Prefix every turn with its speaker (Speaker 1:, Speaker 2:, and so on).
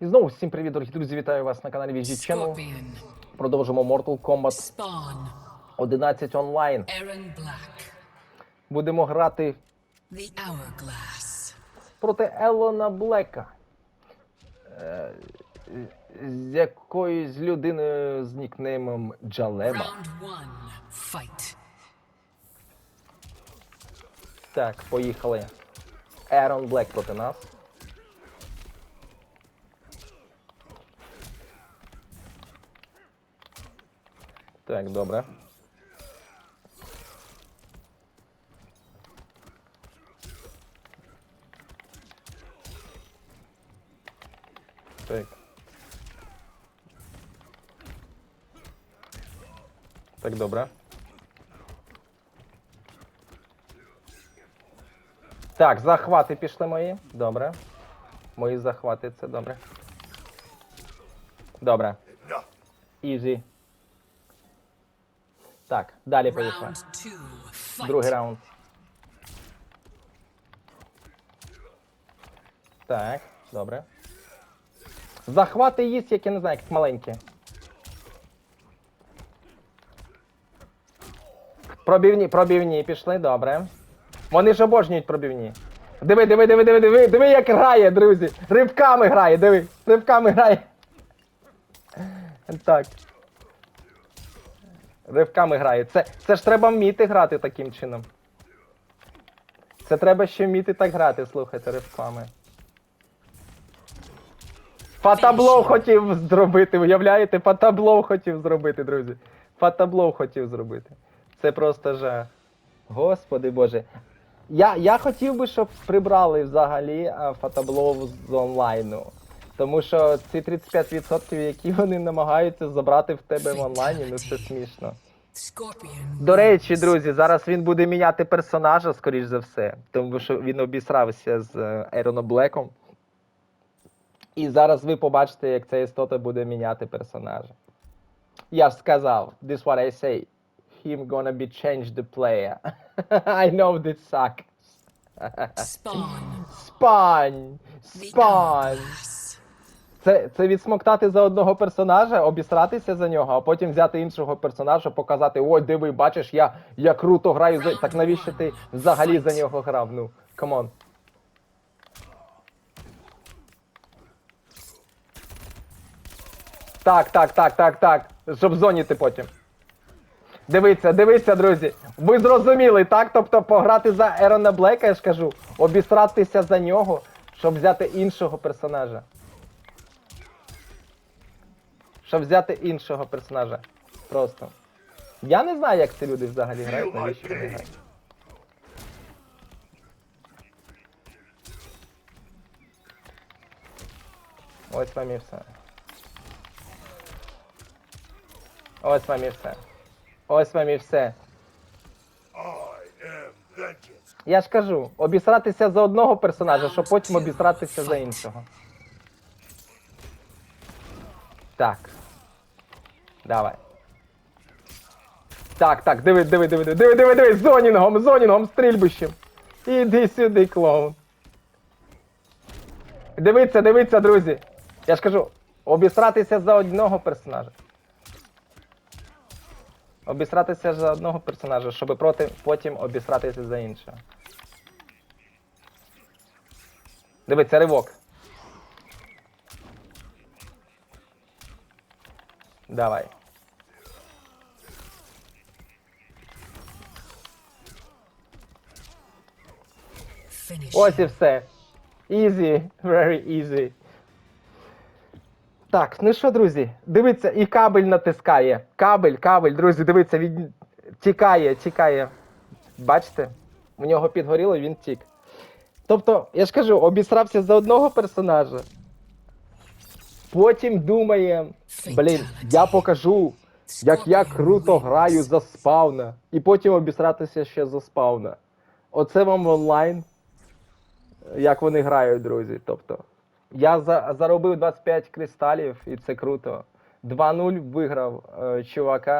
Speaker 1: І знову всім привіт, дорогі друзі! Вітаю вас на каналі VG Channel. Продовжимо Mortal Kombat 11 онлайн. Будемо грати проти Елона Блека. Е, З якоюсь людиною з нікнеймом Джалеба. Так, поїхали. Ерон Блек проти нас. Так, добре. Так. Так, добре. Так, захвати пішли мої. Добре. Мої захвати, це добре. Добре. Ізі. Так, далі поїхали. Другий раунд. Так, добре. Захвати їсть, як я не знаю, як маленькі. Пробівні, пробівні пішли, добре. Вони ж обожнюють пробівні. Диви, диви, диви, диви, диви, диви, як грає, друзі. Ривками грає, диви. Ривками грає. Так. Ривками грає. Це, це ж треба вміти грати таким чином. Це треба ще вміти так грати, слухайте, ривками. Фатаблоу хотів зробити, уявляєте? Фатаблоу хотів зробити, друзі. Фатаблоу хотів зробити. Це просто жах. Господи Боже. Я, я хотів би, щоб прибрали взагалі а, фатаблоу з онлайну. Тому що ці 35%, які вони намагаються забрати в тебе в онлайні, ну це смішно. До речі, друзі, зараз він буде міняти персонажа, скоріш за все, тому що він обісрався з Ероном Блеком. І зараз ви побачите, як ця істота буде міняти персонажа. Я ж сказав, this what I say. Him gonna be change the player. I know this sucks.
Speaker 2: Spawn,
Speaker 1: Спань!
Speaker 2: Hourglass,
Speaker 1: Це, це відсмоктати за одного персонажа, обісратися за нього, а потім взяти іншого персонажа, показати, ой, диви, бачиш, я, я круто граю за. Так навіщо ти взагалі за нього грав? Ну, камон. Так, так, так, так, так. Щоб зоніти потім. Дивіться, дивіться, друзі. Ви зрозуміли, так? Тобто пограти за Ерона Блека, я ж кажу, обісратися за нього, щоб взяти іншого персонажа. Щоб взяти іншого персонажа. Просто. Я не знаю, як ці люди взагалі грають, навіщо вони грають. Ось вам і все. Ось вам і все. Ось вам і все. Я ж кажу, обісратися за одного персонажа, щоб потім обісратися за іншого. Так. Давай. Так, так, диви, диви, диви, диви, диви, диви, диви, зонінгом, зонінгом, стрільбищем. Іди сюди, клоун. Дивіться, дивіться, друзі. Я ж кажу, обісратися за одного персонажа. Обісратися за одного персонажа, щоб проти, потім обісратися за іншого. Дивіться, ривок. Давай. Ось і все. Easy, very easy. Так, ну що, друзі, дивіться, і кабель натискає. Кабель, кабель, друзі, дивіться, він тікає, тікає. Бачите? У нього підгоріло, він тік. Тобто, я ж кажу, обісрався за одного персонажа. Потім думає, блін, я покажу, як я круто граю за спавна. І потім обісратися ще за спавна. Оце вам онлайн як вони грають, друзі. Тобто, я за, заробив 25 кристалів, і це круто. 2-0 виграв е, чувака.